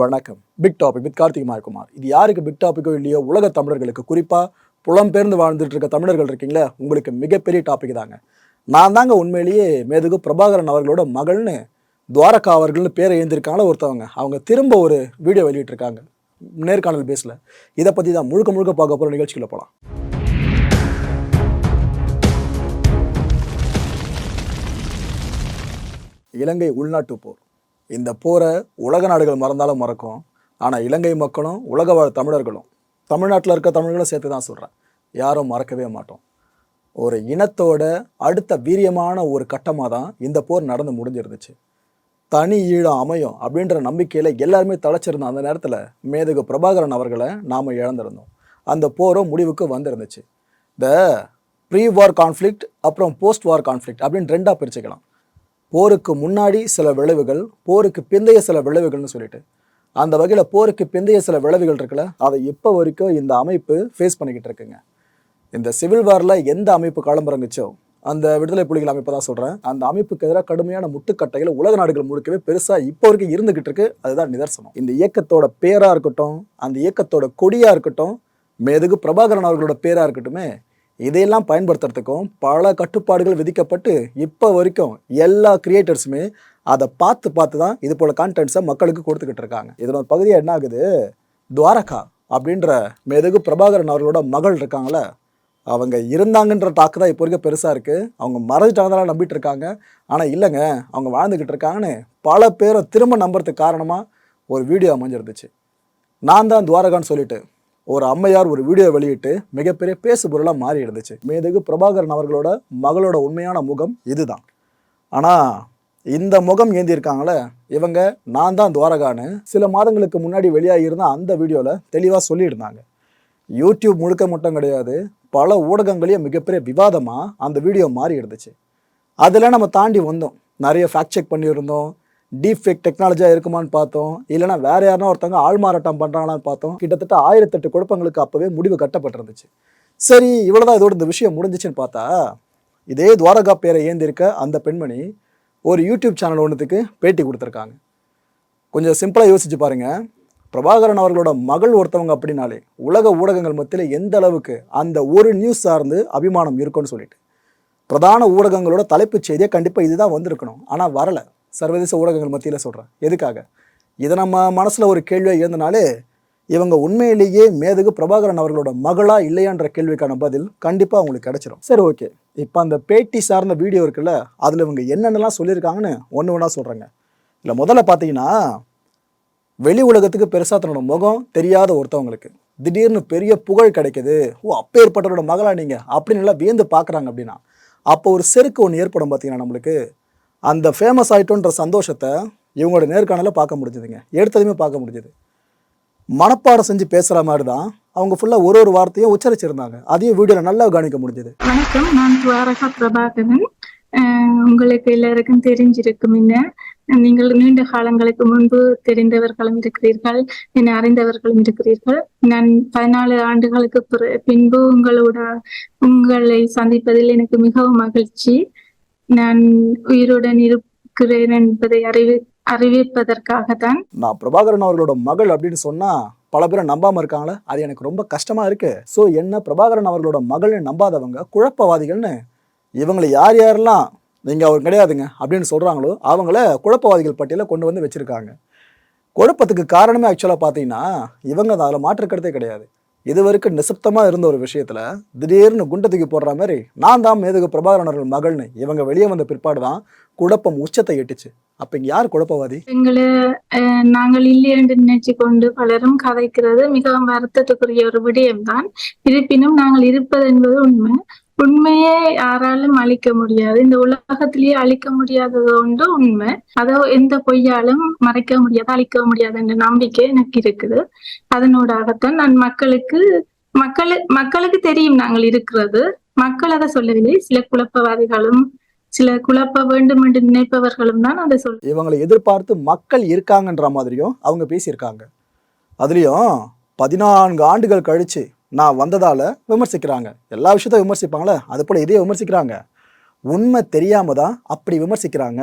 வணக்கம். Big topic with Karthik Mayakumar இது யாருக்கு பிக் டாபிக்கோ இல்லையோ உலக தமிழர்களுக்கு. குறிப்பாக புலம்பெயர்ந்து வாழ்ந்துட்டு இருக்க தமிழர்கள் இருக்கீங்களே? உங்களுக்கு மிகப்பெரிய டாபிக் தாங்க. நான் தாங்க உண்மையிலேயே மேதுகு பிரபாகரன் அவர்களோட மகள்னு துவாரகா அவர்கள்னு பேரை எழுந்திருக்காங்களே ஒருத்தவங்க. அவங்க திரும்ப ஒரு வீடியோ வெளியிட்டிருக்காங்க. நேர்காணல் பேஸில் இதை பற்றி தான் முழுக்க முழுக்க பார்க்க போகிற நிகழ்ச்சிகளை போகலாம் இலங்கை உள்நாட்டு போர். இந்த போரை உலக நாடுகள் மறந்தாலும் மறக்கும். ஆனால் இலங்கை மக்களும் உலக வாழ் தமிழர்களும் தமிழ்நாட்டில் இருக்க தமிழர்களும் சேர்த்து தான் சொல்கிறேன் யாரும் மறக்கவே மாட்டோம். ஒரு இனத்தோட அடுத்த வீரியமான ஒரு கட்டமாக தான் இந்த போர் நடந்து முடிஞ்சிருந்துச்சு. தனி ஈழம் அமையும் அப்படின்ற நம்பிக்கையில் எல்லாருமே தழைச்சிருந்தோம் அந்த நேரத்தில் மேதகு பிரபாகரன் அவர்களை நாம் இழந்திருந்தோம். அந்த போரும் முடிவுக்கு வந்திருந்துச்சு. த ப்ரீ வார் கான்ஃப்ளிக்ட் அப்புறம் போஸ்ட் வார் கான்ஃப்ளிக்ட் அப்படின்னு ரெண்டாக பிரிச்சுக்கலாம். போருக்கு முன்னாடி சில விளைவுகள் போருக்கு பிந்தைய சில விளைவுகள்னு சொல்லிட்டு. அந்த வகையில் போருக்கு பிந்தைய சில விளைவுகள் இருக்குல்ல அதை இப்போ வரைக்கும் இந்த அமைப்பு ஃபேஸ் பண்ணிக்கிட்டு இருக்குங்க. இந்த சிவில் வாரில் எந்த அமைப்பு களமிறங்குச்சோ அந்த விடுதலை புலிகள் அமைப்பை தான் சொல்கிறேன் அந்த அமைப்புக்கு எதிராக கடுமையான முட்டுக்கட்டைகள் உலக நாடுகள் முழுக்கவே பெருசாக இப்போ வரைக்கும் இருந்துகிட்டு இருக்கு. அதுதான் நிதர்சனம். இந்த இயக்கத்தோட பேராக இருக்கட்டும் அந்த இயக்கத்தோட கொடியாக இருக்கட்டும் மேதுகு பிரபாகரன் அவர்களோட பேராக இருக்கட்டுமே இதையெல்லாம் பயன்படுத்துறதுக்கும் பல கட்டுப்பாடுகள் விதிக்கப்பட்டு இப்போ வரைக்கும் எல்லா கிரியேட்டர்ஸுமே அதை பார்த்து பார்த்து தான் இது போல் கான்டென்ட்ஸை மக்களுக்கு கொடுத்துக்கிட்டு இருக்காங்க. இதனோட பகுதியாக என்ன ஆகுது? துவாரகா அப்படின்ற மெதுகு பிரபாகரன் அவர்களோட மகள் இருக்காங்களே அவங்க இருந்தாங்கன்ற டாக்கு தான் இப்போ வரைக்கும் பெருசாக இருக்குது அவங்க மறைஞ்சிட்டாங்கதான் நம்பிட்டு இருக்காங்க. ஆனால் இல்லைங்க அவங்க வாழ்ந்துக்கிட்டு இருக்காங்கன்னு பல பேரை திரும்ப நம்புறதுக்கு காரணமாக ஒரு வீடியோ அமைஞ்சிருந்துச்சு. நான் தான் துவாரகான்னு சொல்லிட்டு ஒரு அம்மையார் ஒரு வீடியோ வெளியிட்டு மிகப்பெரிய பேசு பொருளாக மாறி இருந்துச்சு. மேதகு பிரபாகரன் அவர்களோட மகளோட உண்மையான முகம் இதுதான். ஆனால் இந்த முகம் ஏந்தியிருக்காங்களே இவங்க நான் தான் துவாரகான்னு சில மாதங்களுக்கு முன்னாடி வெளியாகி இருந்த அந்த வீடியோவில் தெளிவாக சொல்லியிருந்தாங்க. யூடியூப் முழுக்க மட்டும் கிடையாது பல ஊடகங்களையும் மிகப்பெரிய விவாதமாக அந்த வீடியோ மாறி இருந்துச்சு. அதில் நம்ம தாண்டி வந்தோம். நிறைய ஃபேக்ட் செக் பண்ணியிருந்தோம். டீப் ஃபேக் டெக்னாலஜியாக இருக்குமான்னு பார்த்தோம். இல்லைனா வேற யாருனா ஒருத்தவங்க ஆள்மாறாட்டம் பண்ணுறாங்களான்னு பார்த்தோம். கிட்டத்தட்ட ஆயிரத்தெட்டு குழப்பங்களுக்கு அப்போவே முடிவு கட்டப்பட்டிருந்துச்சு. சரி இவ்வளோதான் இதோட இந்த விஷயம் முடிஞ்சிச்சுன்னு பார்த்தா இதே துவாரகா பேரை ஏந்திருக்க அந்த பெண்மணி ஒரு யூடியூப் சேனல் ஒன்றுத்துக்கு பேட்டி கொடுத்துருக்காங்க. கொஞ்சம் சிம்பிளாக யோசிச்சு பாருங்கள் பிரபாகரன் அவர்களோட மகள் ஒருத்தவங்க அப்படின்னாலே உலக ஊடகங்கள் மத்தியில் எந்த அளவுக்கு அந்த ஒரு நியூஸ் சார்ந்து அபிமானம் இருக்கும்னு சொல்லிட்டு. பிரதான ஊடகங்களோட தலைப்புச் செய்தியாக கண்டிப்பாக இதுதான் வந்திருக்கணும். ஆனால் வரலை. சர்வதேச ஊடகங்கள் மத்தியில் சொல்கிறேன் எதுக்காக? இதை நம்ம மனசில் ஒரு கேள்வியாக இருந்தனாலே இவங்க உண்மையிலேயே மேதகு பிரபாகரன் அவர்களோட மகளா இல்லையான்ற கேள்விக்கான பதில் கண்டிப்பாக அவங்களுக்கு கிடைச்சிரும். சரி ஓகே. இப்போ அந்த பேட்டி சார்ந்த வீடியோ இருக்குல்ல அதில் இவங்க என்னென்னலாம் சொல்லியிருக்காங்கன்னு ஒன்று ஒன்றா சொல்கிறாங்க இல்லை முதல்ல பார்த்தீங்கன்னா வெளி உலகத்துக்கு பெருசாக தன்னோட முகம் தெரியாத ஒருத்தவங்களுக்கு திடீர்னு பெரிய புகழ் கிடைக்குது. ஓ அப்பேற்பட்டவரோட மகளா நீங்கள் அப்படின்னு எல்லாம் வியந்து பார்க்குறாங்க அப்படின்னா அப்போ ஒரு செருக்கு ஒன்று ஏற்படும் பார்த்தீங்கன்னா நம்மளுக்கு அந்த ஃபேமஸ் ஆகிட்டோன்ற சந்தோஷத்தை இவங்களோட நேர்காணல பார்க்க முடிஞ்சுதுங்க. எடுத்ததுமே பார்க்க முடிஞ்சுது. மனப்பாடம் செஞ்சு பேசுகிற மாதிரி தான் அவங்க ஃபுல்லாக ஒரு ஒரு வார்த்தையும் உச்சரிச்சிருந்தாங்க. அதையும் வீடியோவில் நல்லா கவனிக்க முடிஞ்சுது. வணக்கம் நான் துவாரகா பிரபாகரன். உங்களுக்கு எல்லாருக்கும் தெரிஞ்சிருக்கும் என்ன? நீங்கள் நீண்ட காலங்களுக்கு முன்பு தெரிந்தவர்களும் இருக்கிறீர்கள் என்னை அறிந்தவர்களும் இருக்கிறீர்கள். நான் பதினாலு ஆண்டுகளுக்கு பிற- பின்பு உங்களோட உங்களை சந்திப்பதில் எனக்கு மிகவும் மகிழ்ச்சி. நான் உயிருடன் இருக்கிறேன் என்பதை அறிவி அறிவிப்பதற்காகத்தான். நான் பிரபாகரன் அவர்களோட மகள் அப்படின்னு சொன்னா பல பேரை நம்பாம இருக்காங்களே. அது எனக்கு ரொம்ப கஷ்டமா இருக்கு. ஸோ என்ன பிரபாகரன் அவர்களோட மகள்னு நம்பாதவங்க குழப்பவாதிகள்னு இவங்களை யார் யாரெல்லாம் நீங்க அவர் கிடையாதுங்க அப்படின்னு சொல்றாங்களோ அவங்கள குழப்பவாதிகள் பட்டியல கொண்டு வந்து வச்சிருக்காங்க. குழப்பத்துக்கு காரணமே ஆக்சுவலாக பார்த்தீங்கன்னா இவங்க தான் அதில் மாற்றுக்கிறதே கிடையாது. இது வரைக்கும் நிசப்தமாக இருந்த ஒரு விஷயத்தில் திடீர்னு குண்டை தூக்கி போடுற மாதிரி நான் தான் மேதகு பிரபாகரனர்கள் மகள்னு இவங்க வெளியே வந்த பிற்பாடு தான் குழப்பம் உச்சத்தை எட்டுச்சு. அப்ப இங்க யார் குழப்பவாதி? எங்களை அஹ், நாங்கள் இல்லை என்று நினைச்சு கொண்டு பலரும் கதைக்கிறது மிகவும் வருத்தத்துக்குரிய ஒரு விடயம்தான். இருப்பினும் நாங்கள் இருப்பது என்பது உண்மை. உண்மையே யாராலும் அழிக்க முடியாது. இந்த உலகத்திலேயே அழிக்க முடியாதது ஒன்று உண்மை. அதோ எந்த பொய்யாலும் மறைக்க முடியாது அழிக்க முடியாது என்ற நம்பிக்கை எனக்கு இருக்குது. அதனூடாகத்தான் நான் மக்களுக்கு மக்கள் மக்களுக்கு தெரியும் நாங்கள் இருக்கிறது. மக்கள் அதை சொல்லவில்லை. சில குழப்பவாதிகளும் சில குழப்ப வேண்டும் என்று நினைப்பவர்களும் தான் அதை சொல் இவங்களை எதிர்பார்த்து மக்கள் இருக்காங்கன்ற மாதிரியும் அவங்க பேசியிருக்காங்க. அதுலேயும் பதினான்கு ஆண்டுகள் கழிச்சு நான் வந்ததால விமர்சிக்கிறாங்க. எல்லா விஷயத்தையும் விமர்சிப்பாங்களே அது போல இதையே விமர்சிக்கிறாங்க. உண்மை தெரியாம தான் அப்படி விமர்சிக்கிறாங்க.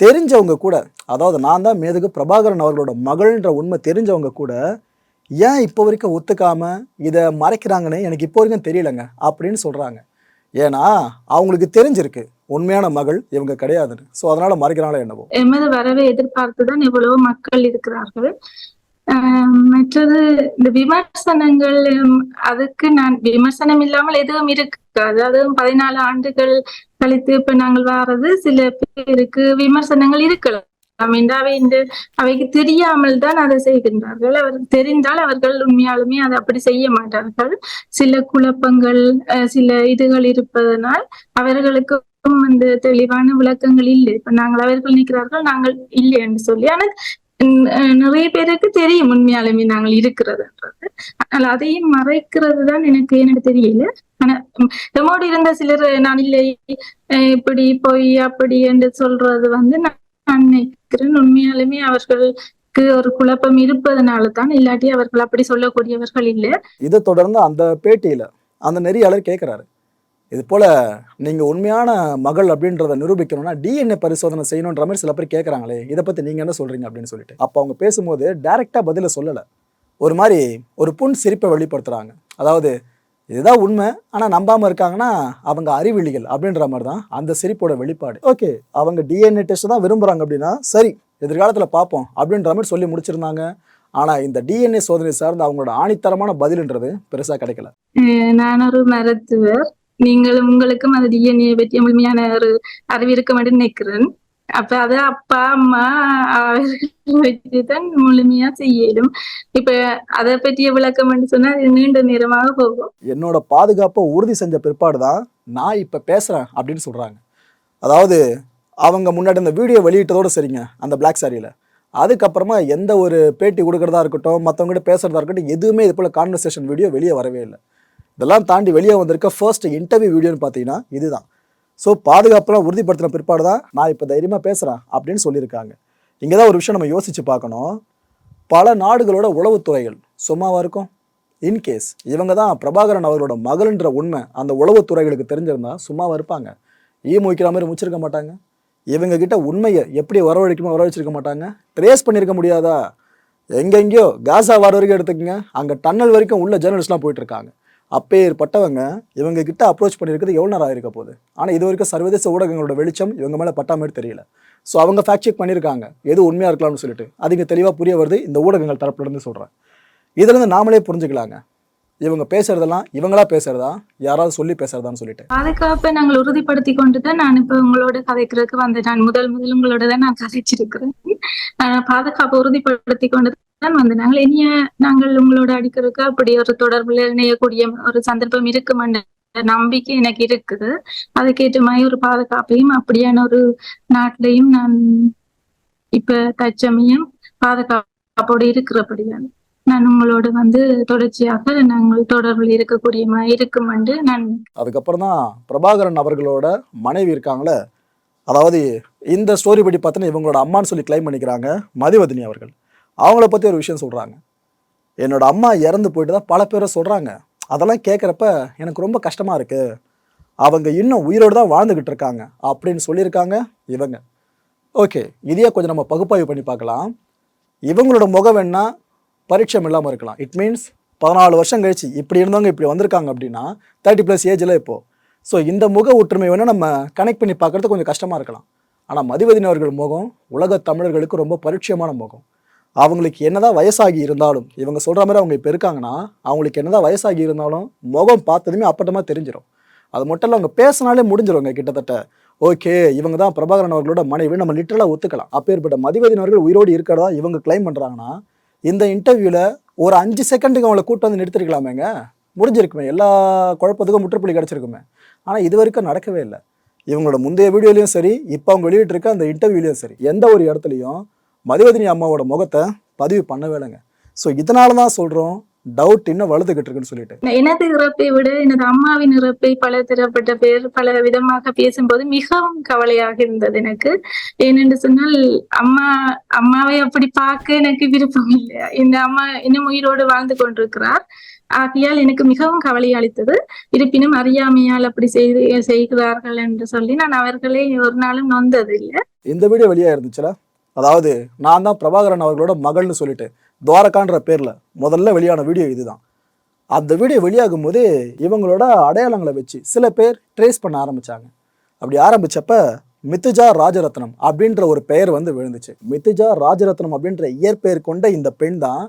தெரிஞ்சவங்க கூட அதாவது நான் தான் மேதுகு பிரபாகரன் அவர்களோட மகள்ன்ற உண்மை தெரிஞ்சவங்க கூட ஏன் இப்போ வரைக்கும் ஒத்துக்காம இதை மறைக்கிறாங்கன்னு எனக்கு இப்போ வரைக்கும் தெரியலங்க அப்படின்னு சொல்றாங்க. ஏன்னா அவங்களுக்கு தெரிஞ்சிருக்கு உண்மையான மகள் இவங்க கிடையாதுன்னு. ஸோ அதனால மறைக்கிறாங்களோ என்னவோ. எமது வரவை எதிர்பார்த்துதான் இவ்வளவு மக்கள் இருக்கிறார்கள். மற்றது இந்த விமர்சனங்கள் அதுக்கு நான் விமர்சனம் இல்லாமல் எதுவும் இருக்காது. அதுவும் பதினாலு ஆண்டுகள் கழித்து இப்ப நாங்கள் வாரது சில பேருக்கு விமர்சனங்கள் இருக்கலாம். அவை இந்த அவைக்கு தெரியாமல் தான் அதை செய்கின்றார்கள். அவர் தெரிந்தால் அவர்கள் உண்மையாலுமே அதை அப்படி செய்ய மாட்டார்கள். சில குழப்பங்கள் அஹ், சில இதுகள் இருப்பதனால் அவர்களுக்கும் அந்த தெளிவான விளக்கங்கள் இல்லை. இப்ப நாங்கள் அவர்கள் நிற்கிறார்கள் நாங்கள் இல்லை என்று சொல்லி. ஆனால் நிறைய பேருக்கு தெரியும் உண்மையாலுமே நாங்கள் இருக்கிறதுன்றது. ஆனால் அதையும் மறைக்கிறது தான் எனக்கு எனக்கு தெரியல. ஆனா உம், நம்மோடு இருந்த சிலர் நான் இல்லை இப்படி போய் அப்படி என்று சொல்றது வந்து நான் நினைக்கிறேன். உண்மையாலுமே அவர்களுக்கு ஒரு குழப்பம் இருப்பதனால தான் இல்லாட்டி அவர்கள் அப்படி சொல்லக்கூடியவர்கள் இல்லை. இதை தொடர்ந்து அந்த பேட்டியில அந்த நெறியாளர் கேட்குறாரு இது போல் நீங்கள் உண்மையான மகள் அப்படின்றத நிரூபிக்கணும்னா டிஎன்ஏ பரிசோதனை செய்யணுன்ற மாதிரி சில பேர் கேட்குறாங்களே இதை பற்றி நீங்க என்ன சொல்கிறீங்க அப்படின்னு சொல்லிட்டு. அப்போ அவங்க பேசும்போது டேரெக்டாக பதில சொல்லலை. ஒரு மாதிரி ஒரு புண் சிரிப்பை வெளிப்படுத்துறாங்க. அதாவது இதுதான் உண்மை ஆனால் நம்பாமல் இருக்காங்கன்னா அவங்க அறிவிலிகள் அப்படின்ற மாதிரி தான் அந்த சிரிப்போட வெளிப்பாடு. ஓகே அவங்க டிஎன்ஏ டெஸ்ட் தான் விரும்புறாங்க அப்படின்னா சரி எதிர்காலத்தில் பார்ப்போம் அப்படின்ற மாதிரி சொல்லி முடிச்சிருந்தாங்க. ஆனா இந்த டிஎன்ஏ சோதனை சார்ந்த அவங்களோட ஆணித்தரமான பதில்ன்றது பெருசா கிடைக்கல. நான் ஒரு மருத்துவர். நீங்களும் உங்களுக்கும் அது டிஎன்ஏ பற்றி முழுமையான ஒரு அறிவு இருக்க வேண்டும் நினைக்கிறேன். அப்ப அது அப்பா அம்மா அவர்கள் வச்சுதான் முழுமையா செய்யலும். இப்ப அதை பற்றிய விளக்கம் என்று சொன்னா அது நீண்ட நேரமாக போகும். என்னோட பாதுகாப்பை உறுதி செஞ்ச பிற்பாடு தான் நான் இப்ப பேசுறேன் அப்படின்னு சொல்றாங்க. அதாவது அவங்க முன்னாடி இந்த வீடியோ வெளியிட்டதோட சரிங்க அந்த பிளாக் சாரியில் அதுக்கப்புறமா எந்த ஒரு பேட்டி கொடுக்கறதா இருக்கட்டும் மற்றவங்ககிட்ட பேசுறதா இருக்கட்டும் எதுவுமே இது போல் கான்வர்சேஷன் வீடியோ வெளியே வரவே இல்லை. இதெல்லாம் தாண்டி வெளியே வந்திருக்க ஃபர்ஸ்ட் இன்டர்வியூ வீடியோன்னு பார்த்தீங்கன்னா இதுதான். ஸோ பாதுகாப்பெல்லாம் உறுதிப்படுத்தின பிற்பாடு தான் நான் இப்போ தைரியமாக பேசுகிறேன் அப்படின்னு சொல்லியிருக்காங்க. இங்கே தான் ஒரு விஷயம் நம்ம யோசிச்சு பார்க்கணும். பல நாடுகளோட உளவுத்துறைகள் சும்மாவாக இருக்கும்? இன்கேஸ் இவங்க தான் பிரபாகரன் அவர்களோட மகள்ன்ற உண்மை அந்த உளவுத்துறைகளுக்கு தெரிஞ்சிருந்தா சும்மாவாக இருப்பாங்க. ஈ முழிக்கிற மாதிரி முச்சிருக்க மாட்டாங்க. இவங்க கிட்ட உண்மையை எப்படி வரவழைக்குமோ வரவழைச்சிருக்க மாட்டாங்க. ட்ரேஸ் பண்ணியிருக்க முடியாதா? எங்கெங்கேயோ காசா வர வரைக்கும் எடுத்துக்கங்க. அங்கே டன்னல் வரைக்கும் உள்ள ஜேர்னலிஸ்ட்லாம் போயிட்டு இருக்காங்க. அப்பேற்பட்டவங்க இவங்க கிட்ட அப்ரோச் பண்ணியிருக்கிறது எவ்வளோ நேரம் ஆயிருக்க போகுது? ஆனால் இது வரைக்கும் சர்வதேச ஊடகங்களோட வெளிச்சம் இவங்க மேலே பட்டா மாதிரி தெரியல. ஸோ அவங்க ஃபேக்ட் செக் பண்ணியிருக்காங்க. எது உண்மையாக இருக்கலாம்னு சொல்லிட்டு. அது இங்கே தெளிவாக புரிய வருது. இந்த ஊடகங்கள் தரப்புலேருந்து சொல்கிறேன் இதுலேருந்து நாமளே புரிஞ்சுக்கலாங்க. இவங்க பேசுறதெல்லாம் இவங்களா பேசுறதா? யாராவது சொல்லி பேசுறதான்னு சொல்லிட்டு. பாதுகாப்பை நாங்கள் உறுதிப்படுத்தி கொண்டுதான் நான் இப்ப உங்களோட கதைக்கிறதுக்கு வந்தேன். நான் முதல் முதல் உங்களோட தான் நான் கதைச்சிருக்கிறேன். பாதுகாப்பை உறுதிப்படுத்தி கொண்டு தான் வந்து நாங்கள் இனிய நாங்கள் உங்களோட அடிக்கிறதுக்கு அப்படி ஒரு தொடர்புல இணையக்கூடிய ஒரு சந்தர்ப்பம் இருக்குமென்ற நம்பிக்கை எனக்கு இருக்குது. அதுக்கேற்ற மாதிரி ஒரு பாதுகாப்பையும் அப்படியான ஒரு நாட்டிலையும் நான் இப்ப தற்சமயம் பாதுகாப்போடு இருக்கிறபடியால் நான் உங்களோட வந்து தொடர்ச்சியாக நாங்கள் தொடர்பில் இருக்கக்கூடிய மாதிரி இருக்கும் என்று நான் அதுக்கப்புறம் தான் பிரபாகரன் அவர்களோட மனைவி இருக்காங்களே. அதாவது இந்த ஸ்டோரி படி பார்த்தோன்னா இவங்களோட அம்மான்னு சொல்லி கிளைம் பண்ணிக்கிறாங்க மதிவதினி அவர்கள். அவங்கள பற்றி ஒரு விஷயம் சொல்கிறாங்க என்னோட அம்மா இறந்து போயிட்டு தான் பல பேரை சொல்கிறாங்க அதெல்லாம் கேட்குறப்ப எனக்கு ரொம்ப கஷ்டமாக இருக்குது அவங்க இன்னும் உயிரோடு தான் வாழ்ந்துக்கிட்டு இருக்காங்க அப்படின்னு சொல்லியிருக்காங்க இவங்க. ஓகே இதையே கொஞ்சம் நம்ம பகுப்பாய்வு பண்ணி பார்க்கலாம். இவங்களோட முகம் வேணால் பரீட்சம் இல்லாமல் இருக்கலாம். இட் மீன்ஸ் பதினாலு வருஷம் கழிச்சு இப்படி இருந்தவங்க இப்படி வந்திருக்காங்க அப்படின்னா தேர்ட்டி ப்ளஸ் ஏஜில் இப்போ. ஸோ இந்த முக ஒற்றுமை வேணால் நம்ம கனெக்ட் பண்ணி பார்க்கறது கொஞ்சம் கஷ்டமாக இருக்கலாம். ஆனால் மதிவதினவர்கள் முகம் உலக தமிழர்களுக்கு ரொம்ப பரிட்சயமான முகம். அவங்களுக்கு என்னதான் வயசாகி இருந்தாலும் இவங்க சொல்கிற மாதிரி அவங்க இப்போ இருக்காங்கன்னா அவங்களுக்கு என்னதான் வயசாகி இருந்தாலும் முகம் பார்த்ததுமே அப்பட்டமாக தெரிஞ்சிடும் அது மட்டும் இல்லை அவங்க பேசினாலே முடிஞ்சிருங்க கிட்டத்தட்ட. ஓகே இவங்க தான் பிரபாகரன் அவர்களோட மனைவி நம்ம லிட்டரலாக ஒத்துக்கலாம். அப்பேற்பட்ட மதிவதினர்கள் உயிரோடு இருக்கிறதா இவங்க கிளைம் பண்ணுறாங்கன்னா இந்த இன்டர்வியூவில் ஒரு அஞ்சு செகண்டுக்கு அவங்கள கூட்டு வந்து நிறுத்திருக்கலாமேங்க. முடிஞ்சிருக்குமே எல்லா குழப்பத்துக்கும் முற்றுப்புள்ளி கிடச்சிருக்குமே. ஆனால் இது வரைக்கும் நடக்கவே இல்லை. இவங்களோட முந்தைய வீடியோலையும் சரி இப்போ அவங்க வெளியிட்டிருக்க அந்த இன்டர்வியூலையும் சரி எந்த ஒரு இடத்துலையும் மதிவதினி அம்மாவோட முகத்தை பதிவு பண்ணவே இல்லைங்க ஸோ இதனால தான் சொல்கிறோம் டவுட் இன்னும் வளர்த்துக்கிட்டு இருக்குன்னு சொல்லிட்டு. எனது இறப்பை விட எனது அம்மாவின் இறப்பை பல தரப்பட்ட பேர் பல விதமாக பேசும்போது மிகவும் கவலையாக இருந்தது எனக்கு. ஏனென்று சொன்னால் அம்மா அம்மாவை அப்படி பார்க்க எனக்கு விருப்பம் இல்லை. இந்த அம்மா இன்னும் உயிரோடு வாழ்ந்து கொண்டிருக்கிறார். ஆகையால் எனக்கு மிகவும் கவலை அளித்தது. இருப்பினும் அறியாமையால் அப்படி செய்து செய்கிறார்கள் என்று சொல்லி நான் அவர்களை ஒரு நாளும் நொந்ததில்லை. இந்த வீடியோ வெளியாக இருந்துச்சுல அதாவது நான் தான் பிரபாகரன் அவர்களோட மகள்னு சொல்லிட்டு துவாரகான்ற பேரில் முதல்ல வெளியான வீடியோ இதுதான். அந்த வீடியோ வெளியாகும் போது இவங்களோட அடையாளங்களை வச்சு சில பேர் ட்ரேஸ் பண்ண ஆரம்பித்தாங்க அப்படி ஆரம்பித்தப்ப மித்துஜா ராஜரத்னம் அப்படின்ற ஒரு பெயர் வந்து விழுந்துச்சு. மித்துஜா ராஜரத்னம் அப்படின்ற இயற்பெயர் கொண்ட இந்த பெண் தான்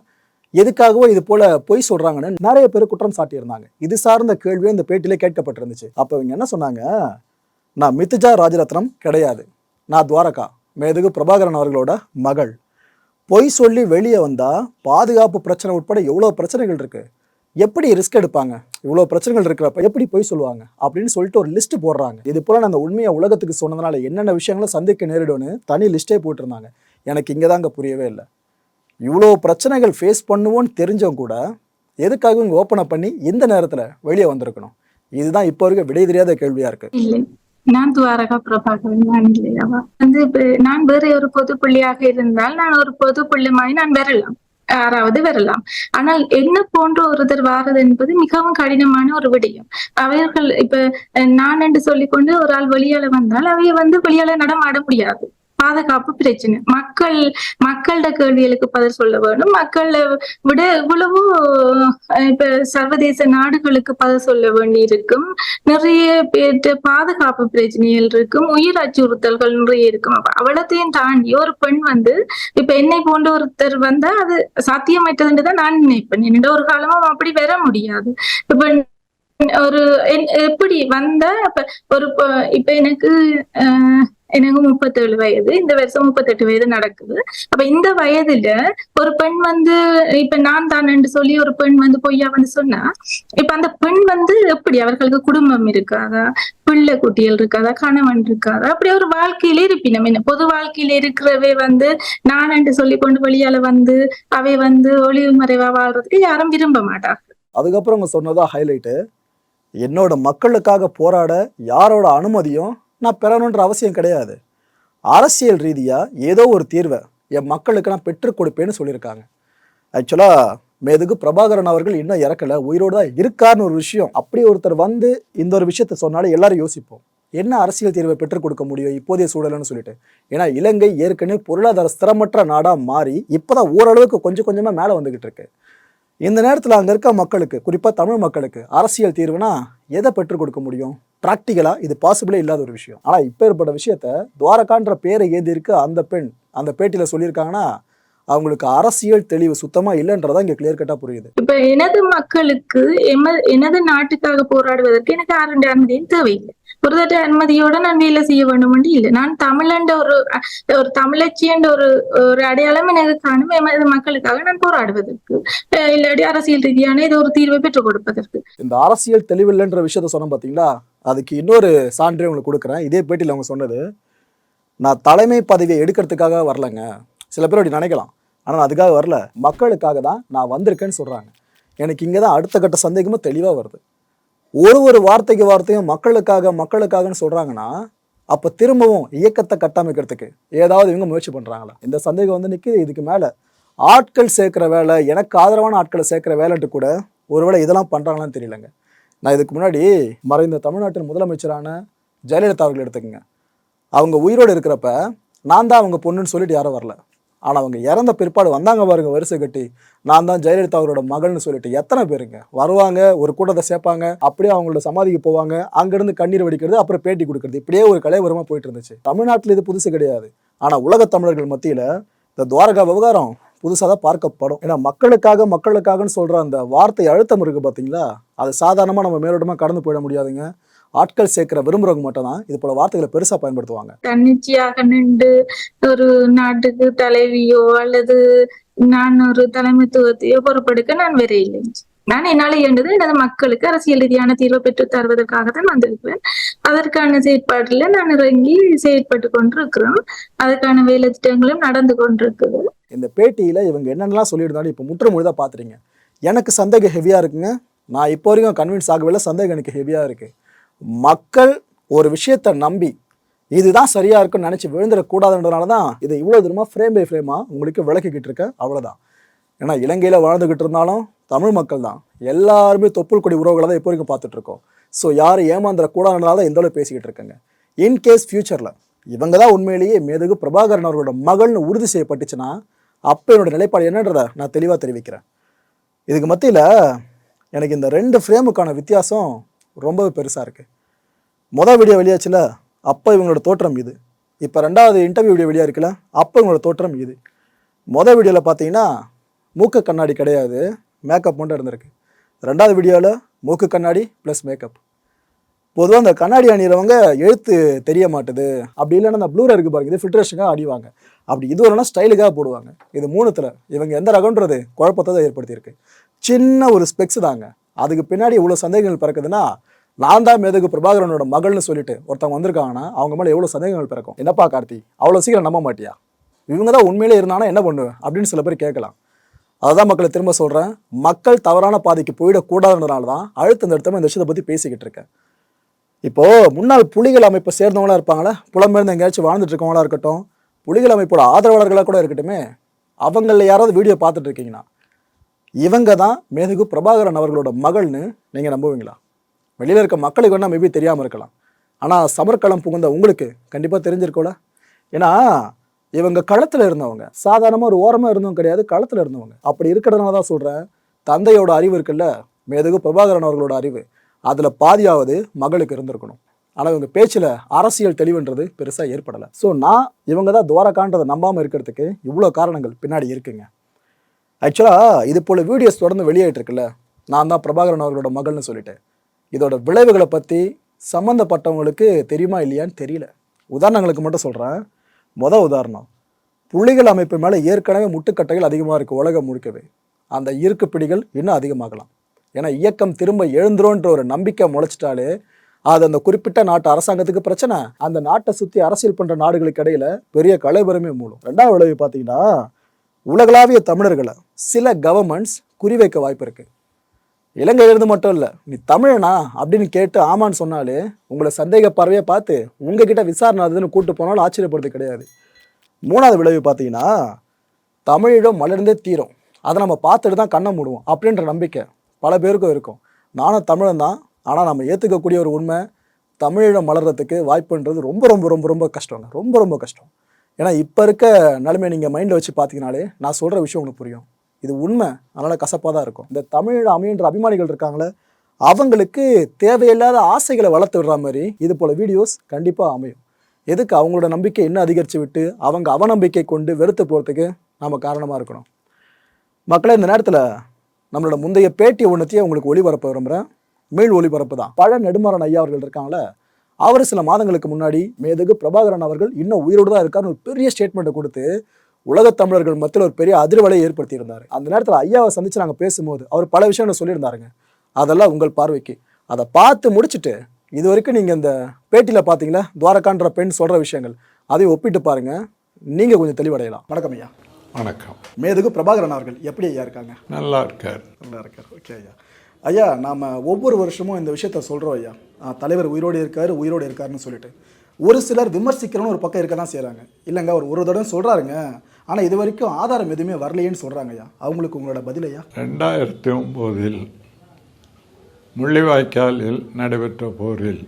எதுக்காகவோ இது போல பொய் சொல்றாங்கன்னு நிறைய பேர் குற்றம் சாட்டியிருந்தாங்க. இது சார்ந்த கேள்வியும் இந்த பேட்டிலே கேட்கப்பட்டிருந்துச்சு. அப்போ இவங்க என்ன சொன்னாங்க? நான் மித்துஜா ராஜரத்னம் கிடையாது. நான் துவாரகா. மேதுகு பிரபாகரன் அவர்களோட மகள். பொய் சொல்லி வெளியே வந்தால் பாதுகாப்பு பிரச்சனை உட்பட எவ்வளோ பிரச்சனைகள் இருக்குது எப்படி ரிஸ்க் எடுப்பாங்க? இவ்வளோ பிரச்சனைகள் இருக்கிறப்ப எப்படி பொய் சொல்லுவாங்க? அப்படின்னு சொல்லிட்டு ஒரு லிஸ்ட் போடுறாங்க. இது போல் நான் அந்த உண்மையை உலகத்துக்கு சொன்னதுனால என்னென்ன விஷயங்களை சந்திக்க நேரிடும்னு தனி லிஸ்ட்டே போட்டிருந்தாங்க. எனக்கு இங்கே தாங்க புரியவே இல்லை. இவ்வளோ பிரச்சனைகள் ஃபேஸ் பண்ணுவோன்னு தெரிஞ்சவங்க கூட எதுக்காக ஓப்பனை பண்ணி இந்த நேரத்தில் வெளியே வந்திருக்கணும். இதுதான் இப்போ வரைக்கும் விடை தெரியாத கேள்வியாக இருக்குது நான் துவாரகா பிரபாகரன் நான் இல்லையாவா வந்து நான் வேற ஒரு பொது புள்ளியாக இருந்தால் நான் ஒரு பொது புள்ளிமாய் நான் வரலாம். யாராவது வரலாம். ஆனால் என்ன போன்ற ஒருத்தர் வாரது என்பது மிகவும் கடினமான ஒரு விடயம். அவர்கள் இப்ப அஹ், நான் என்று சொல்லிக்கொண்டு ஒரு ஆள் வெளியால வந்தால் அவைய வந்து வெளியால நடமாட முடியாது. பாதுகாப்பு பிரச்சனை. மக்கள் மக்களோட கேள்விகளுக்கு பதில் சொல்ல வேணும் மக்களை விட இவ்வளவு இப்ப சர்வதேச நாடுகளுக்கு பதில் சொல்ல வேண்டி இருக்கும் நிறைய பேர்ட்ட பாதுகாப்பு பிரச்சனைகள் இருக்கும். உயிர் அச்சுறுத்தல்கள் நிறைய இருக்கும். அப்ப அவ்வளத்தையும் தாண்டி ஒரு பெண் வந்து இப்ப என்னை போன்ற ஒருத்தர் வந்தா அது சாத்தியமற்றதுன்னு தான் நான் நினைப்பேன். என்னோட ஒரு காலமும் அப்படி வர முடியாது. இப்ப ஒரு என்- எப்படி வந்த இப்ப ஒரு இப்ப எனக்கு ஆஹ் எனக்கு முப்பத்தேழு வயது. இந்த வருஷம் முப்பத்தெட்டு வயது நடக்குது. அப்ப இந்த வயதுல ஒரு பெண் வந்து இப்ப நான் தான் என்று சொல்லி ஒரு பெண் வந்து பொய்யா வந்து சொன்னா இப்ப அந்த பெண் வந்து எப்படி? அவர்களுக்கு குடும்பம் இருக்காதா? பிள்ளை குட்டிகள் இருக்காதா? கணவன் இருக்காதா? அப்படி ஒரு வாழ்க்கையில இருப்பினம். என்ன? பொது வாழ்க்கையில இருக்கிறவே வந்து நான் என்று சொல்லி கொண்டு வெளியால வந்து அவை வந்து ஒளிவு மறைவா வாழ்றதுக்கு யாரும் விரும்ப மாட்டாங்க அதுக்கப்புறம் அவங்க சொன்னதா ஹைலைட்டு என்னோட மக்களுக்காக போராட யாரோட அனுமதியும் நான் பெறணுன்ற அவசியம் கிடையாது. அரசியல் ரீதியாக ஏதோ ஒரு தீர்வை என் மக்களுக்கு நான் பெற்றுக் கொடுப்பேன்னு சொல்லியிருக்காங்க. ஆக்சுவலாக மேதுக்கு பிரபாகரன் அவர்கள் இன்னும் இறக்கல உயிரோடு தான் இருக்கார்னு ஒரு விஷயம். அப்படி ஒருத்தர் வந்து இந்த ஒரு விஷயத்த சொன்னாலும் எல்லாரும் யோசிப்போம். என்ன அரசியல் தீர்வை பெற்றுக் கொடுக்க முடியும் இப்போதைய சூழல்னு சொல்லிட்டு. ஏன்னா இலங்கை ஏற்கனவே பொருளாதார ஸ்திரமற்ற நாடாக மாறி இப்போ தான் ஓரளவுக்கு கொஞ்சம் கொஞ்சமாக மேலே வந்துக்கிட்டு இருக்கு. இந்த நேரத்தில் அங்கே இருக்க மக்களுக்கு குறிப்பாக தமிழ் மக்களுக்கு அரசியல் தீர்வுனா எதை பெற்றுக் கொடுக்க முடியும்? ப்ராக்டிக்கலாக இது பாசிபிளே இல்லாத ஒரு விஷயம். ஆனால் இப்போ ஏற்பட்ட விஷயத்த துவாரகான்ற பேரை ஏந்தி இருக்க அந்த பெண். அந்த பேட்டியில் சொல்லியிருக்காங்கன்னா அவங்களுக்கு அரசியல் தெளிவு சுத்தமாக இல்லைன்றதான் இங்கே கிளியர் கட்டாக புரியுது. இப்ப எனது மக்களுக்கு எனது நாட்டுக்காக போராடுவதற்கு எனக்கு யாருடைய அனுமதியும் தேவையில்லை. ஒரு தட்ட அனுமதியோட நான் வேலை செய்ய வேண்டும் இல்லை. நான் தமிழண்ட ஒரு ஒரு தமிழச்சியன்ற ஒரு ஒரு அடையாளம் எனக்கு காணும் எமது மக்களுக்காக நான் போராடுவதற்கு. இல்லாட்டி அரசியல் ரீதியான இது ஒரு தீர்வை பெற்றுக் கொடுப்பதற்கு. இந்த அரசியல் தெளிவில்லைன்ற விஷயத்த சொன்னோம் பார்த்தீங்களா அதுக்கு இன்னொரு சான்றே உங்களுக்கு கொடுக்குறேன். இதே பேட்டியில் அவங்க சொன்னது நான் தலைமை பதவியை எடுக்கிறதுக்காக வரலங்க. சில பேர் அப்படி நினைக்கலாம். ஆனால் நான் அதுக்காக வரல. மக்களுக்காக தான் நான் வந்திருக்கேன்னு சொல்கிறாங்க எனக்கு இங்கே தான் அடுத்த கட்ட சந்தேகமும் தெளிவாக வருது. ஒரு ஒரு வார்த்தைக்கு வார்த்தையும் மக்களுக்காக மக்களுக்காகன்னு சொல்கிறாங்கன்னா அப்போ திரும்பவும் இயக்கத்தை கட்டமைக்கிறதுக்கு ஏதாவது இவங்க முயற்சி பண்ணுறாங்களா இந்த சந்தேகம் வந்து நிற்கிது இதுக்கு மேலே ஆட்கள் சேர்க்குற வேலை எனக்கு ஆதரவான ஆட்களை சேர்க்குற வேலைன்ட்டு கூட ஒருவேளை இதெல்லாம் பண்ணுறாங்களான்னு தெரியலங்க. நான் இதுக்கு முன்னாடி மறைந்த தமிழ்நாட்டின் முதலமைச்சரான ஜெயலலிதா அவர்கள் எடுத்துக்கங்க. அவங்க உயிரோடு இருக்கிறப்ப நான் தான் அவங்க பொண்ணுன்னு சொல்லிட்டு யாரும் வரல. ஆனால் அவங்க இறந்த பிற்பாடு வந்தாங்க பாருங்க வரிசை கட்டி. நான் தான் ஜெயலலிதா அவரோட மகள்னு சொல்லிட்டு எத்தனை பேருங்க? வருவாங்க ஒரு கூட்டத்தை சேர்ப்பாங்க அப்படியே அவங்களோட சமாதிக்கு போவாங்க அங்கேருந்து கண்ணீர் வடிக்கிறது அப்புறம் பேட்டி கொடுக்கறது. இப்படியே ஒரு கலைவரமாக போயிட்டு இருந்துச்சு. தமிழ்நாட்டில் இது புதுசு கிடையாது. ஆனால் உலக தமிழர்கள் மத்தியில் இந்த துவாரகா விவகாரம் புதுசாக தான் பார்க்கப்படும். ஏன்னா மக்களுக்காக மக்களுக்காகன்னு சொல்கிற அந்த வார்த்தை அழுத்தம் இருக்குது பார்த்தீங்களா அது சாதாரணமாக நம்ம மேலோட்டமாக கடந்து போயிட முடியாதுங்க. ஆட்கள் சேர்க்கிற விரும்புறவங்க மட்டும் தான் இது போல வார்த்தைகளை பெருசாக பயன்படுத்துவாங்க. தன்னிச்சையாக நின்று ஒரு நாட்டுக்கு தலைவியோ அல்லது நான் ஒரு தலைமைத்துவத்தையோ பொறுப்பெடுக்க நான் வரையில்லை நான் என்னால இயன்றது எனது மக்களுக்கு அரசியல் ரீதியான தீர்வை பெற்று தருவதற்காக தான் வந்திருக்கிறேன். அதற்கான செயற்பாட்டுல நான் இறங்கி செயற்பட்டு கொண்டிருக்கிறோம். அதற்கான வேலை திட்டங்களும் நடந்து கொண்டிருக்குது. இந்த பேட்டியில் இவங்க என்னென்னலாம் சொல்லியிருந்தாலும் இப்போ முற்று முழுதாக பார்த்துறீங்க எனக்கு சந்தேகம் ஹெவியாக இருக்குங்க. நான் இப்போ வரைக்கும் கன்வின்ஸ் ஆகவே இல்லை சந்தேகம் எனக்கு ஹெவியாக இருக்குது மக்கள் ஒரு விஷயத்தை நம்பி இதுதான் சரியாக இருக்குன்னு நினச்சி விழுந்துடக்கூடாதுன்றதுனால தான் இதை இவ்வளோ தூரமாக ஃப்ரேம் பை ஃப்ரேமாக உங்களுக்கு விளக்கிக்கிட்டு இருக்கேன். அவ்வளோதான் ஏன்னா இலங்கையில் வாழ்ந்துக்கிட்டு இருந்தாலும் தமிழ் மக்கள் தான். எல்லாருமே தொப்புள் கொடி உறவுகளை தான் இப்போ வரைக்கும் பார்த்துட்ருக்கோம் ஸோ யாரும் ஏமாந்துடக்கூடாதுனால தான் இந்த அளவு பேசிக்கிட்டு இருக்கேங்க. இன்கேஸ் ஃபியூச்சரில் இவங்க தான் உண்மையிலேயே மேதகு பிரபாகரன் அவர்களோட மகள்னு உறுதி செய்யப்பட்டுச்சுன்னா அப்போ என்னோட நிலைப்பாடு என்னன்றதை நான் தெளிவாக தெரிவிக்கிறேன். இதுக்கு மத்தியில் எனக்கு இந்த ரெண்டு ஃப்ரேமுக்கான வித்தியாசம் ரொம்பவே பெருசாக இருக்குது மொதல் வீடியோ வெளியாச்சுல அப்போ இவங்களோட தோற்றம் இது. இப்போ ரெண்டாவது இன்டர்வியூ வீடியோ வெளியாக இருக்குல்ல அப்போ இவங்களோட தோற்றம் இது. மொதல் வீடியோவில் பார்த்தீங்கன்னா மூக்கு கண்ணாடி கிடையாது மேக்கப் மட்டும் இருந்திருக்கு. ரெண்டாவது வீடியோவில் மூக்கு கண்ணாடி ப்ளஸ் மேக்கப் பொதுவாக அந்த கண்ணாடி அணிகிறவங்க எழுத்து தெரிய மாட்டுது. அப்படி இல்லைன்னா அந்த ப்ளூரர் இருக்குது பாருங்க இது ஃபில்ட்ரேஷனுக்காக அடிவாங்க அப்படி இது வரலாம் ஸ்டைலுக்காக போடுவாங்க. இது மூணுத்தில் இவங்க எந்த ரகம்ன்றது குழப்பத்தை தான் ஏற்படுத்தியிருக்கு. சின்ன ஒரு ஸ்பெக்ஸ் தாங்க. அதுக்கு பின்னாடி இவ்வளோ சந்தேகங்கள் பிறக்குதுன்னா நான் தான் மேதகு பிரபாகரனோட மகள்னு சொல்லிட்டு ஒருத்தவங்க வந்திருக்காங்கன்னா அவங்க மேலே எவ்வளோ சந்தேகங்கள் பிறக்கும்? என்னப்பா கார்த்தி அவ்வளோ சீக்கிரம் நம்ப மாட்டியா? இவங்க தான் உண்மையிலே இருந்தானா என்ன பண்ணுவேன் அப்படின்னு சில பேர் கேட்கலாம். அதுதான் மக்களை திரும்ப சொல்கிறேன் மக்கள் தவறான பாதைக்கு போயிடக்கூடாதுன்றதுனால தான் அழுத்த நிறுத்தமாக இந்த விஷயத்தை பற்றி பேசிக்கிட்டு இருக்கேன். இப்போது முன்னாள் புலிகள் அமைப்பை சேர்ந்தவங்களாக இருப்பாங்களே? புலம்பெயர்ந்து எங்கேயாச்சும் வாழ்ந்துட்டு இருக்கவங்களா இருக்கட்டும். புலிகள் அமைப்போட ஆதரவாளர்களாக கூட இருக்கட்டுமே? அவங்களில் யாராவது வீடியோ பார்த்துட்டு இருக்கீங்கன்னா இவங்க தான் மேதகு பிரபாகரன் அவர்களோட மகள்னு நீங்கள் நம்புவீங்களா? வெளியில் இருக்க மக்களுக்கு வேணால் மேபி தெரியாமல் இருக்கலாம். ஆனால் சமர்க்களம் புகுந்த உங்களுக்கு கண்டிப்பாக தெரிஞ்சிருக்கோல ஏன்னா இவங்க களத்தில் இருந்தவங்க. சாதாரணமாக ஒரு ஓரமாக இருந்தவங்க கிடையாது களத்தில் இருந்தவங்க. அப்படி இருக்கிறதுனால தான் சொல்கிறேன் தந்தையோட அறிவு இருக்குல்ல? மேதகு பிரபாகரன் அவர்களோட அறிவு. அதில் பாதியாவது மகளுக்கு இருந்திருக்கணும். ஆனால் இவங்க பேச்சில் அரசியல் தெளிவுன்றது பெருசாக ஏற்படலை. ஸோ நான் இவங்க தான் துவாரகான்றதை நம்பாமல் இருக்கிறதுக்கு இவ்வளோ காரணங்கள் பின்னாடி இருக்குங்க. ஆக்சுவலாக இது போல் வீடியோஸ் தொடர்ந்து வெளியாயிட்டு இருக்குல்ல நான் தான் பிரபாகரன் அவர்களோட மகள்னு சொல்லிட்டேன். இதோட விளைவுகளை பற்றி சம்மந்தப்பட்டவங்களுக்கு தெரியுமா இல்லையான்னு தெரியல. உதாரணங்களுக்கு மட்டும் சொல்கிறேன் மொதல் உதாரணம். புள்ளிகள் அமைப்பு மேலே ஏற்கனவே முட்டுக்கட்டைகள் அதிகமாக இருக்குது உலகம் முழுக்கவே. அந்த ஈர்க்கு பிடிகள் இன்னும் அதிகமாகலாம். ஏன்னா இயக்கம் திரும்ப எழுந்துரும்ன்ற ஒரு நம்பிக்கை முளைச்சிட்டாலே அது அந்த குறிப்பிட்ட நாட்டு அரசாங்கத்துக்கு பிரச்சனை. அந்த நாட்டை சுற்றி அரசியல் பண்ணுற நாடுகளுக்கு இடையில பெரிய கலைபுரமே மூலம் ரெண்டாவது விளைவு பார்த்தீங்கன்னா உலகளாவிய தமிழர்களை சில கவர்மெண்ட்ஸ் குறிவைக்க வாய்ப்பு இருக்கு. இலங்கையிலிருந்து மட்டும் இல்லை நீ தமிழனா அப்படின்னு கேட்டு ஆமான்னு சொன்னாலே உங்களை சந்தேக பறவையை பார்த்து உங்ககிட்ட விசாரணை அதுன்னு கூட்டு போனாலும் ஆச்சரியப்படுறது கிடையாது. மூணாவது விளைவு பார்த்தீங்கன்னா தமிழிடம் மலர்ந்தே தீரும். அதை நம்ம பார்த்துட்டு தான் கண்ணை மூடுவோம் அப்படின்ற நம்பிக்கை பல பேருக்கும் இருக்கும். நானும் தமிழன் தான். ஆனால் நம்ம ஏற்றுக்கக்கூடிய ஒரு உண்மை தமிழிடம் மலர்றதுக்கு வாய்ப்புன்றது ரொம்ப ரொம்ப ரொம்ப ரொம்ப கஷ்டங்க. ரொம்ப ரொம்ப கஷ்டம். ஏன்னா இப்போ இருக்க நிலைமை நீங்கள் மைண்டில் வச்சு பார்த்தீங்கனாலே நான் சொல்கிற விஷயம் உங்களுக்கு புரியும். இது உண்மை. அதனால் கசப்பாக தான் இருக்கும். இந்த தமிழ் அமைன்ற அபிமானிகள் இருக்காங்களே அவங்களுக்கு தேவையில்லாத ஆசைகளை வளர்த்து விடுற மாதிரி இது போல் வீடியோஸ் கண்டிப்பாக அமையும். எதுக்கு? அவங்களோட நம்பிக்கை இன்னும் அதிகரித்து விட்டு அவங்க அவநம்பிக்கை கொண்டு வெறுத்து போகிறதுக்கு நம்ம காரணமாக இருக்கணும். மக்களே இந்த நேரத்தில் நம்மளோட முந்தைய பேட்டி ஒன்றுத்தையும் உங்களுக்கு ஒளிபரப்ப விரும்புகிறேன் மீள் ஒளிபரப்பு தான். பழ நெடுமாறன் ஐயா அவர்கள் இருக்காங்களே அவர் சில மாதங்களுக்கு முன்னாடி மேதகு பிரபாகரன் அவர்கள் இன்னும் உயிரோடு தான் இருக்காருன்னு ஒரு பெரிய ஸ்டேட்மெண்ட்டை கொடுத்து உலகத் தமிழர்கள் மத்தியில் ஒரு பெரிய அதிர்வலை ஏற்படுத்தியிருந்தார். அந்த நேரத்தில் ஐயாவை சந்திச்சு நாங்கள் பேசும்போது அவர் பல விஷயங்களை சொல்லியிருந்தாருங்க. அதெல்லாம் உங்கள் பார்வைக்கு. அதை பார்த்து முடிச்சுட்டு இது வரைக்கும் நீங்கள் இந்த பேட்டியில் பார்த்தீங்களா துவாரகான்ற பெண் சொல்கிற விஷயங்கள். அதையும் ஒப்பிட்டு பாருங்கள் நீங்கள் கொஞ்சம் தெளிவடையலாம். வணக்கம் ஐயா. வணக்கம். மேதகு பிரபாகரன் அவர்கள் எப்படி ஐயா இருக்காங்க? நல்லா இருக்கார். நல்லா இருக்கார். ஓகே ஐயா. ஐயா நாம் ஒவ்வொரு வருஷமும் இந்த விஷயத்த சொல்கிறோம் ஐயா. தலைவர் உயிரோடு இருக்கார் உயிரோடு இருக்காருன்னு சொல்லிட்டு. ஒரு சிலர் விமர்சிக்கிறவங்க ஒரு பக்கம் இருக்க தான் செய்கிறாங்க இல்லைங்க அவர் ஒரு தடவை சொல்கிறாருங்க ஆனால் இது வரைக்கும் ஆதாரம் எதுவுமே வரலையேன்னு சொல்கிறாங்க ஐயா. அவங்களுக்கு உங்களோட பதில் ஐயா? ரெண்டாயிரத்தி ஒம்போதில் முள்ளிவாய்க்காலில் நடைபெற்ற போரில்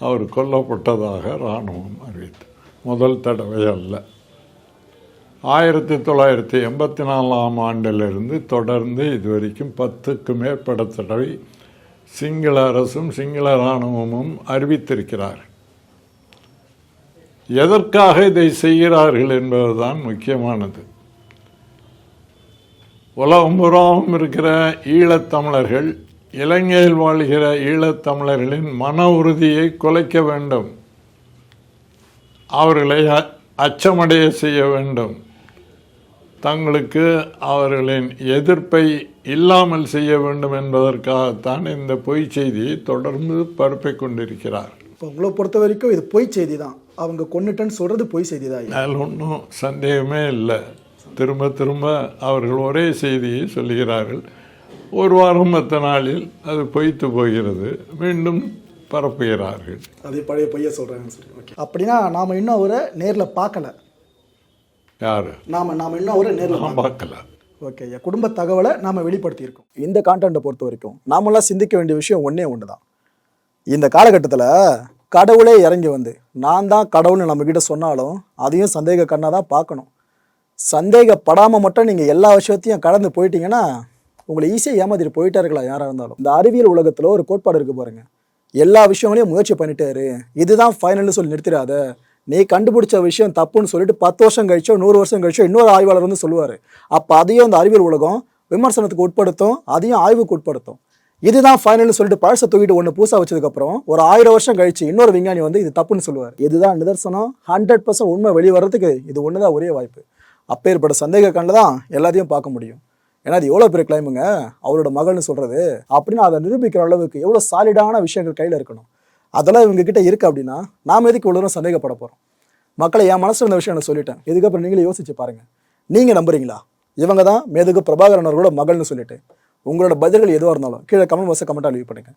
அவர் கொல்லப்பட்டதாக இராணுவம் அறிவித்தது. முதல் தடவை அல்ல. ஆயிரத்தி தொள்ளாயிரத்தி எண்பத்தி நாலாம் ஆண்டிலிருந்து தொடர்ந்து இதுவரைக்கும் பத்துக்கு மேற்பட்ட தடவை சிங்கள அரசும் சிங்கள இராணுவமும் அறிவித்திருக்கிறார். எதற்காக இதை செய்கிறார்கள் என்பதுதான் முக்கியமானது. உலகம் புறாவும் இருக்கிற ஈழத்தமிழர்கள் இலங்கையில் வாழ்கிற ஈழத்தமிழர்களின் மன உறுதியை குலைக்க வேண்டும். அவர்களை அ- அச்சமடைய செய்ய வேண்டும். தங்களுக்கு அவர்களின் எதிர்ப்பை இல்லாமல் செய்ய வேண்டும் என்பதற்காகத்தான் இந்த பொய் செய்தியை தொடர்ந்து பரப்பிக் கொண்டிருக்கிறார். இப்போ உங்களை பொறுத்த வரைக்கும் இது பொய் செய்தி தான் அவங்க கொண்டுட்டேன்னு சொல்கிறது பொய் செய்தி தான் அதில் ஒன்றும் சந்தேகமே இல்லை. திரும்ப திரும்ப அவர்கள் ஒரே செய்தியை சொல்லுகிறார்கள். ஒரு வாரம் மற்ற நாளில் அது பொய்த்து போகிறது. மீண்டும் பரப்புகிறார்கள். அதே பழைய பொய்ய ஓகே. அப்படின்னா நாம் இன்னும் அவரை நேரில் பார்க்கல. யார்? நாம் நாம் இன்னும் அவரை நேரில் பார்க்கல. ஓகே ஐயா குடும்ப தகவலை நாம வெளிப்படுத்தியிருக்கோம். இந்த கான்டென்ட்டை பொறுத்த வரைக்கும் நாமெல்லாம் சிந்திக்க வேண்டிய விஷயம் ஒன்றே ஒன்று தான் இந்த காலகட்டத்தில் கடவுளே இறங்கி வந்து நான் தான் கடவுள்னு நம்மக்கிட்ட சொன்னாலும் அதையும் சந்தேக கண்ணாக தான் பார்க்கணும். சந்தேகப்படாமல் மட்டும் நீங்கள் எல்லா விஷயத்தையும் கடந்து போயிட்டீங்கன்னா உங்களை ஈஸியாக ஏமாத்திட்டு போயிட்டே இருக்கலாம் யாராக இருந்தாலும். இந்த அறிவியல் உலகத்தில் ஒரு கோட்பாடு இருக்கு பாருங்க. எல்லா விஷயங்களையும் முயற்சி பண்ணிட்டே இரு. இதுதான் ஃபைனல்னு சொல்லி நிறுத்திடாத. நீ கண்டுபிடிச்ச விஷயம் தப்புன்னு சொல்லிட்டு பத்து வருஷம் கழிச்சோ நூறு வருஷம் கழிச்சோ இன்னொரு ஆய்வாளர் வந்து சொல்லுவார். அப்போ அதையும் அந்த அறிவியல் உலகம் விமர்சனத்துக்கு உட்படுத்தும் அதையும் ஆய்வுக்கு உட்படுத்தும். இதுதான் ஃபைனல்னு சொல்லிட்டு பழசை தூக்கிட்டு ஒன்று பூசா வச்சதுக்கப்புறம் ஒரு ஆயிரம் வருஷம் கழிச்சு இன்னொரு விஞ்ஞானி வந்து இது தப்புன்னு சொல்லுவார். இதுதான் நிதர்சனம். ஹண்ட்ரட் பர்சன்ட் உண்மை வெளியே வர்றதுக்கு இது ஒன்று தான் ஒரே வாய்ப்பு. அப்பேற்பட்ட சந்தேக கண்ணில் தான் எல்லாத்தையும் பார்க்க முடியும். ஏன்னா அது எவ்வளோ பெரிய கிளைமுங்க அவரோட மகள்னு சொல்கிறது அப்படின்னு அதை நிரூபிக்கிற அளவுக்கு எவ்வளோ சாலிடான விஷயங்கள் கையில் இருக்கணும். அதெல்லாம் இவங்க கிட்ட இருக்கு அப்படின்னா நாம் எதுக்கு இவ்வளோ தூரம் சந்தேகப்பட போகிறோம் மக்களை என் மனசில் இருந்த விஷயம் நான் சொல்லிட்டேன். இதுக்கப்புறம் நீங்களே யோசிச்சு பாருங்க. நீங்கள் நம்புறீங்களா? இவங்க தான் மேதுக்கு பிரபாகரன் அவர்களோட மகள்னு சொல்லிட்டு. உங்களோட பதில்கள் எதுவாக இருந்தாலும் கீழே கமெண்ட் பாக்ஸை கமெண்ட்டாக லீவ் பண்ணுங்கள்